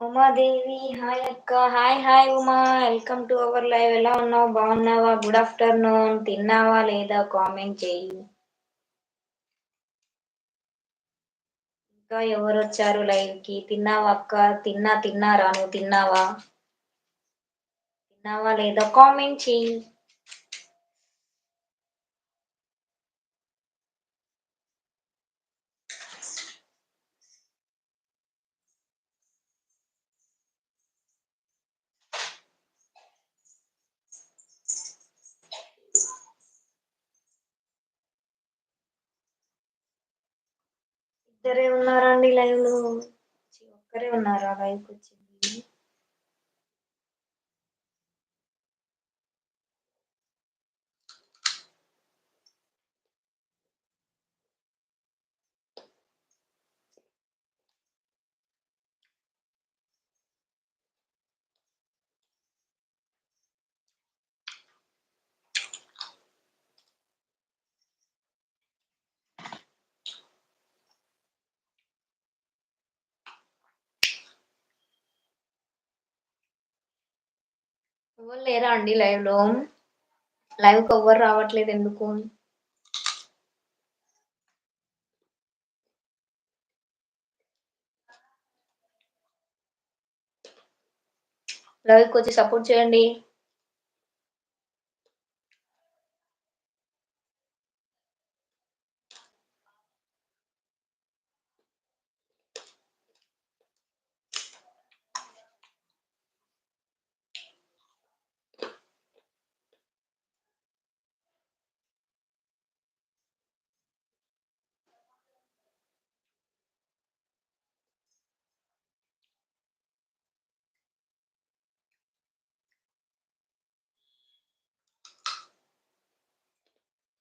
Umadevi hi అక్క. Hi hi Uma. Welcome to our live. ఎలా ఉన్నావు? బాగున్నావా? Good afternoon. తిన్నావా లేదా? కామెంట్ చేయి ఇంకా ఎవరు వచ్చారు లైవ్కి తిన్నావా అక్క? తిన్నా తిన్నారా? నువ్వు తిన్నావా? తిన్నావా లేదా? కామెంట్ చెయ్యి. ఇద్దరే ఉన్నారండి లైవ్లో ఒక్కరే ఉన్నారా లైవ్కి వచ్చి. ఎవరు లేరా అండి లైవ్లో? లైవ్కి ఎవ్వరు రావట్లేదు ఎందుకు? లైవ్కి వచ్చి సపోర్ట్ చేయండి.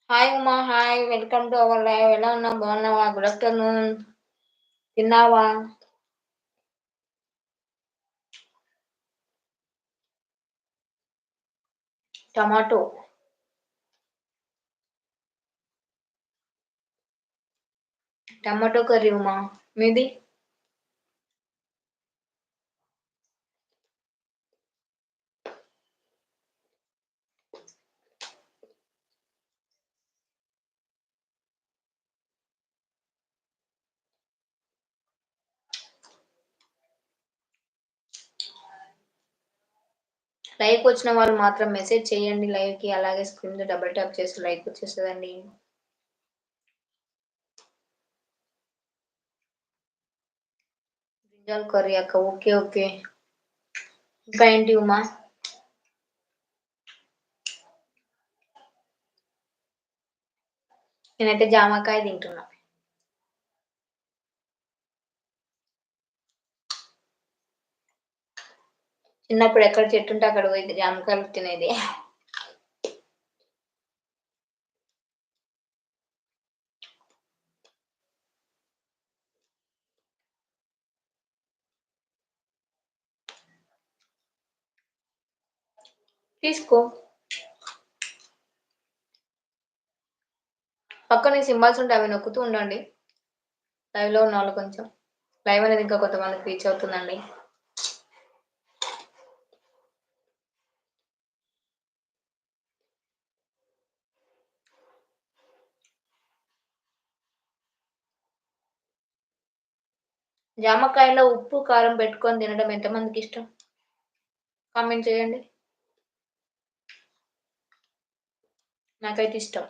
Hi Uma hi welcome to our live ఎలా ఉన్నావు? బాగున్నావా? గుడ్ ఆఫ్టర్నూన్ తిన్నావా? టమాటో టమాటో కర్రీ ఉమా మీది? లైక్ వచ్చిన వాళ్ళు మాత్రం మెసేజ్ చేయండి లైవ్కి అలాగే స్క్రీన్ మీద డబుల్ ట్యాప్ చేసి లైక్ వచ్చేస్తుందండి. బ్రింజాల్ కర్రీ అక్క ఓకే ఓకే. ఇంకా ఏంటి ఉమా? నేనైతే జామకాయ తింటున్నా. చిన్నప్పుడు ఎక్కడ చెట్టుంటే అక్కడ పోయి జామకాయలు తినేది. తీసుకో. పక్కనే సింబల్స్ ఉంటే అవి నొక్కుతూ ఉండండి. లైవ్లో ఉన్న వాళ్ళు కొంచెం. లైవ్ అనేది ఇంకా కొంతమందికి రీచ్ అవుతుందండి. జామకాయలో ఉప్పు కారం పెట్టుకొని తినడం ఎంతమందికి ఇష్టం? కామెంట్ చేయండి. నాకైతే ఇష్టం.